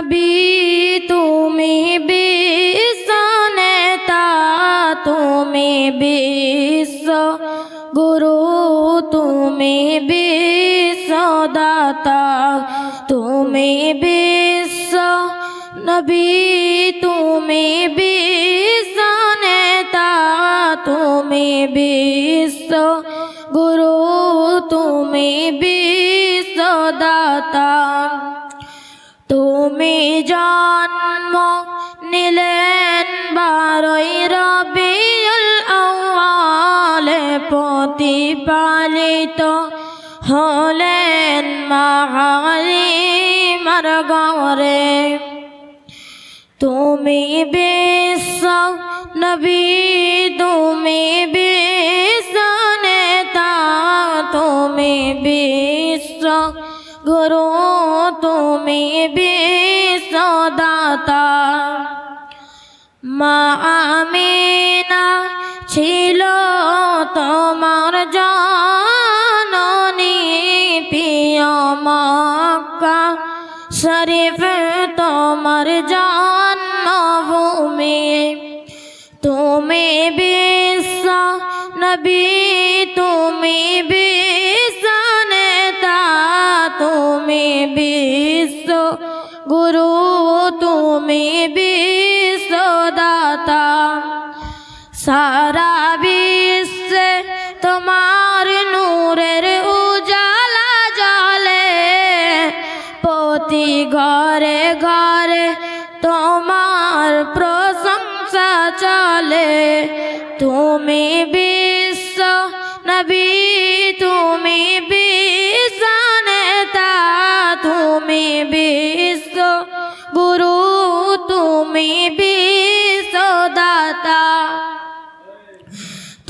নবী, তুমি বিশ্বনেতা তুমি বিশ্ব গুরু, তুমি বিশ্বদাতা তুমি বিশ্ব নবী, তুমি বিশ্বনেতা তুমি বিশ্ব গুরু, তুমি বিশ্বদাতা তুমি জন্ম নিলেন বারোই রবিউল আউয়ালে প্রতিপালিত হলেন মাহালিমার গরে তুমি বিশ্ব নবী তুমি গুরু তুমি বিশ্বদাতা। মা আমিনা ছিল তোমার জননী প্রিয় মক্কা শরীফ, তোমার জন্মভূমি। তুমি বিশ্ব নবী, তুমি বিশ্ব তুমি বিশ্ব গুরু, তুমি বিশ্বদাতা সারা বিশ্বে তোমার নূরের উজালা জলে, প্রতি ঘরে ঘরে তোমার প্রশংসা চলে। তুমি বিশ্ব নবী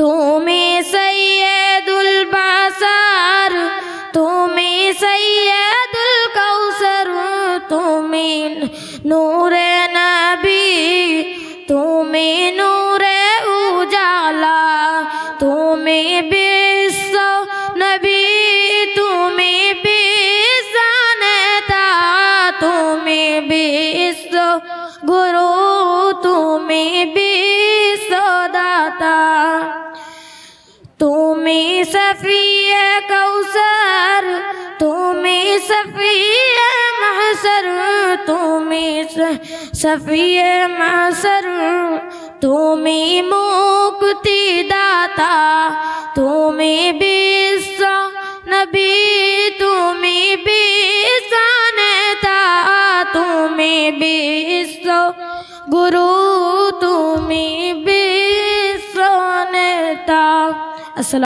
তুমি সৈয়দুল বাসার তুমি সৈয়দুল কৌসর তুমি নূরে নবী তুমি নূরে উজালা তুমি সফিয়ে কৌসর তুমি সফিয়ে মাসর তুমি সফিয়ে মাসর তুমি মুক্তি দাতা তুমি বিশ্ব নবী তুমি বিশ্ব নেতা তুমি বিশ্ব গুরু তুমি